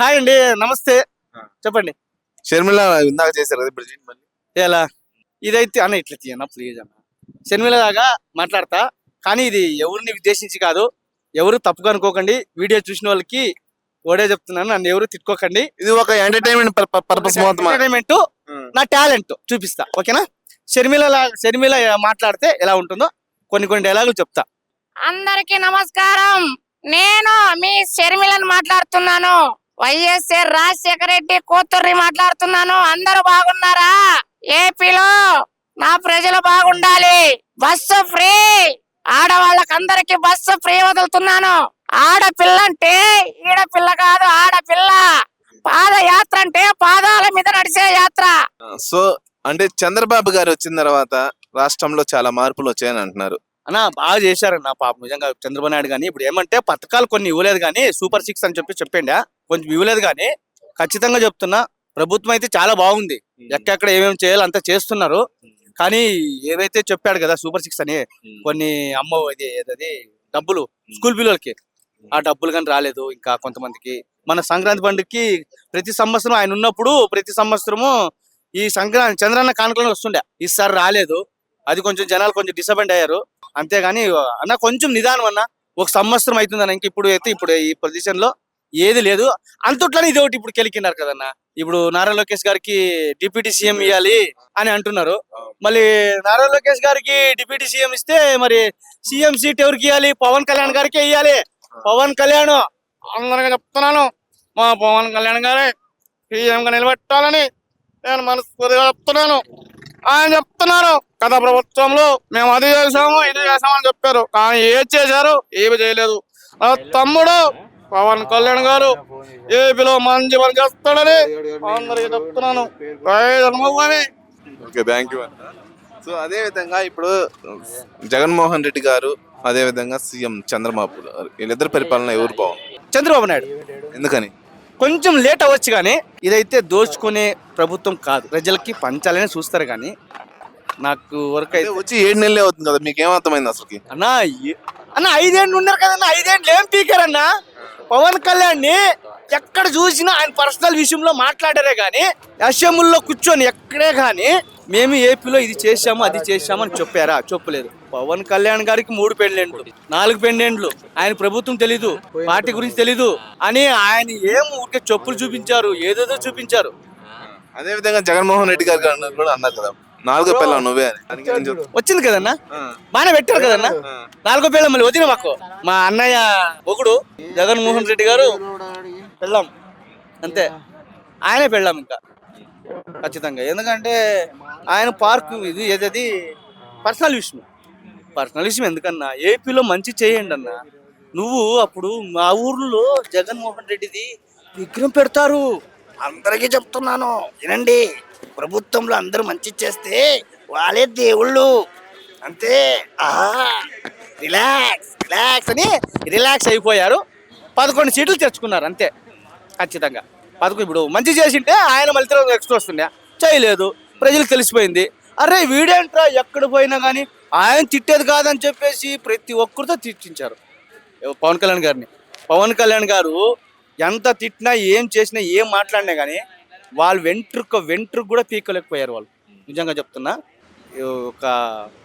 Hi అండి నమస్తే. చెప్పండి. షర్మిల ఇందాక చేశారు కదా ఇప్పుడు చేయండి మళ్ళీ? ఎలా? ఇదైతే అన్న ఇట్లా తీయన్న ప్లీజ్ అన్న. షర్మిల దాకా మాట్లాడతా కానీ ఇది ఎవరిని ఉద్దేశించి కాదు ఎవరు తప్పుగా అనుకోకండి. వీడియో చూసిన వాళ్ళకి ఓడే చెప్తున్నాను నన్ను ఎవరు తిట్టుకోకండి. ఇది ఒక ఎంటర్టైన్మెంట్ పర్పస్ మొత్తం ఎంటర్టైన్మెంట్ నా టాలెంట్ చూపిస్తా ఓకేనా? షర్మిల షర్మిల మాట్లాడితే ఎలా ఉంటుందో కొన్ని కొన్ని డైలాగులు చెప్తా. అందరికి నమస్కారం. నేను మీ షర్మిలను మాట్లాడుతున్నాను. వైఎస్ఆర్ రాజశేఖర రెడ్డి కూతుర్ని మాట్లాడుతున్నాను. అందరూ బాగున్నారా? ఏపీలో నా ప్రజలు బాగుండాలి. Bus free. ఆడవాళ్ళకందరికి బస్సు ఫ్రీ వదులుతున్నాను. ఆడపిల్ల అంటే ఈడపిల్ల కాదు ఆడపిల్ల. పాదయాత్ర అంటే పాదాల మీద నడిచే యాత్ర. సో అంటే చంద్రబాబు గారు వచ్చిన తర్వాత రాష్ట్రంలో చాలా మార్పులు వచ్చాయని అంటున్నారు. అన్న బాగా చేశారన్న పాప. నిజంగా చంద్రబాబు నాయుడు కానీ ఇప్పుడు ఏమంటే పథకాలు కొన్ని ఇవ్వలేదు కానీ సూపర్ సిక్స్ అని చెప్పి చెప్పిండా? కొంచెం ఇవ్వలేదు కానీ ఖచ్చితంగా చెప్తున్నా ప్రభుత్వం అయితే చాలా బాగుంది. ఎక్కడెక్కడ ఏమేమి చేయాలో అంతా చేస్తున్నారు. కానీ ఏవైతే చెప్పాడు కదా సూపర్ సిక్స్ అని కొన్ని అమ్మ ఇది ఏదది డబ్బులు స్కూల్ పిల్లలకి. ఆ డబ్బులు కానీ రాలేదు ఇంకా కొంతమందికి. మన సంక్రాంతి పండుగకి ప్రతి సంవత్సరం ఆయన ఉన్నప్పుడు ప్రతి సంవత్సరము ఈ సంక్రాంతి చంద్రన్న కానుకలను వస్తుండే. ఈసారి రాలేదు. అది కొంచెం జనాలు కొంచెం డిసప్పాయింట్ అయ్యారు. అంతేగాని అన్న కొంచెం నిదానం అన్న. ఒక సంవత్సరం అవుతుంది అన్న ఇంక ఇప్పుడు అయితే ఇప్పుడు ఈ పొజిషన్లో ఏది లేదు. అంతట్లోనే ఇది ఒకటి ఇప్పుడు కెలికినారు కదన్న. ఇప్పుడు నారా లోకేష్ గారికి డిప్యూటీ సీఎం ఇవ్వాలి అని అంటున్నారు. మళ్ళీ నారా లోకేష్ గారికి డిప్యూటీ సీఎం ఇస్తే మరి సీఎం సీట్ ఎవరికి ఇవ్వాలి పవన్ కళ్యాణ్ గారికి ఇవ్వాలి పవన్ కళ్యాణ్ అందరికీ చెప్తున్నాను. మా పవన్ కళ్యాణ్ గారే సీఎం గా నిలబెట్టాలని నేను మనస్ఫూర్తిగా చెప్తున్నాను. ఆయన చెప్తున్నారు. గత ప్రభుత్వంలో మేము అది చేసాము ఇది చేసామని చెప్పారు. కానీ ఏది చేశారు? ఏమి చేయలేదు. తమ్ముడు పవన్ కళ్యాణ్ గారు ఏపీలో మంచి పని చేస్తాడని అందరికీ చెప్తున్నాను. జై జన్మభూమి ఓకే థ్యాంక్ యూ సో అదే విధంగా ఇప్పుడు జగన్మోహన్ రెడ్డి గారు అదే విధంగా సీఎం చంద్రబాబు గారు వీళ్ళిద్దరు పరిపాలన ఎవరు బాగుంది? చంద్రబాబు నాయుడు. ఎందుకని? కొంచెం లేట్ అవ్వచ్చు కానీ ఇదైతే దోచుకునే ప్రభుత్వం కాదు. ప్రజలకి పంచాలని చూస్తారు కానీ నాకు వరకు అయితే వచ్చి ఏడు నెలలే అవుతుంది కదా మీకు ఏమర్థమైంది అసలుకి? అన్నా అన్న ఐదేండ్లు ఉన్నారు కదన్నా ఐదేండ్లు ఏం పీకారన్నా? పవన్ కళ్యాణ్ని ఎక్కడ చూసినా ఆయన పర్సనల్ విషయంలో మాట్లాడారే కానీ అసెంబ్లీలో కూర్చొని ఎక్కడే కానీ మేము ఏపీలో ఇది చేశాము అది చేశాము అని చెప్పారా? చెప్పలేదు. పవన్ కళ్యాణ్ గారికి మూడు పెండెంట్లు నాలుగు పెండెంట్లు ఆయన ప్రభుత్వం తెలీదు పార్టీ గురించి తెలీదు అని ఆయన ఏం ఊరికే చెప్పులు చూపించారు ఏదేదో చూపించారు. అదే విధంగా జగన్మోహన్ రెడ్డి గారు కూడా అన్నారు కదా. నాలుగో పిల్ల నువ్వే? వచ్చింది కదన్నా? ఆ, బాగానే పెట్టారు కదన్నా. నాలుగో పేళ్ళ మళ్ళీ వదిన మాకు. మా అన్నయ్య ఒకడు జగన్మోహన్ రెడ్డి గారు పెళ్ళాం. అంతే. ఆయనే పెళ్ళాం ఇంకా. ఖచ్చితంగా. ఎందుకంటే ఆయన పార్క్ ఇది ఏదది? పర్సనల్ విషయం పర్సనల్ విషయం ఎందుకన్నా? ఏపీలో మంచి చేయండి అన్న. నువ్వు అప్పుడు మా ఊర్లో జగన్మోహన్ రెడ్డిది విగ్రహం పెడతారు. అందరికీ చెప్తున్నాను. వినండి. ప్రభుత్వంలో అందరూ మంచి చేస్తే వాళ్ళే దేవుళ్ళు. అంతే. ఆహా. రిలాక్స్ రిలాక్స్ అని రిలాక్స్ అయిపోయారు. పదకొండు సీట్లు తెచ్చుకున్నారు అంతే. ఖచ్చితంగా. పదకొండు ఇప్పుడు మంచి చేసింటే ఆయన మళ్ళీ నెక్స్ట్ వస్తుండే. చేయలేదు. ప్రజలకు తెలిసిపోయింది. అరే వీడేంట్రా ఎక్కడ పోయినా కానీ ఆయన తిట్టేది కాదని చెప్పేసి ప్రతి ఒక్కరితో తిట్టించారు. పవన్ కళ్యాణ్ గారిని. పవన్ కళ్యాణ్ గారు ఎంత తిట్టినా ఏం చేసినా ఏం మాట్లాడినా కానీ వాళ్ళు వెంట్రుక వెంట్రుకు కూడా పీకలేకపోయారు వాళ్ళు. నిజంగా చెప్తున్నా. ఒక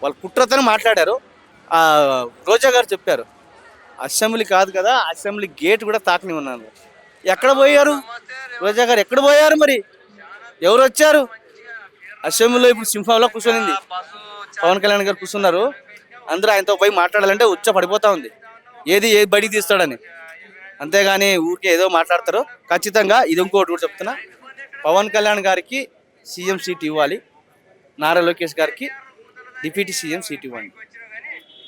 వాళ్ళు కుట్రతోనే మాట్లాడారు. ఆ రోజా గారు చెప్పారు. అసెంబ్లీ కాదు కదా అసెంబ్లీ గేట్ కూడా తాకని ఉన్నాను. ఎక్కడ పోయారు? రోజా గారు ఎక్కడ పోయారు మరి? ఎవరు వచ్చారు? అసెంబ్లీలో ఇప్పుడు సింహంలో కూర్చొనింది. పవన్ కళ్యాణ్ గారు కూర్చున్నారు. అందరూ ఆయనతో పోయి మాట్లాడాలంటే ఉచ్చ పడిపోతా ఉంది. ఏది ఏది బడికి తీస్తాడని. అంతేగాని ఊరికే ఏదో మాట్లాడతారు. ఖచ్చితంగా ఇది ఇంకోటి కూడా చెప్తున్నా. పవన్ కళ్యాణ్ గారికి సీఎం సీట్ ఇవ్వాలి. నారా లోకేష్ గారికి డిప్యూటీ సీఎం సీట్ ఇవ్వండి.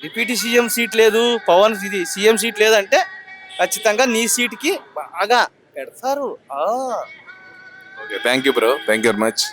డిప్యూటీ సీఎం సీట్ లేదు పవన్ ఇది సీఎం సీట్ లేదంటే ఖచ్చితంగా నీ సీట్కి బాగా పెడతారు. Okay thank you bro thank you very much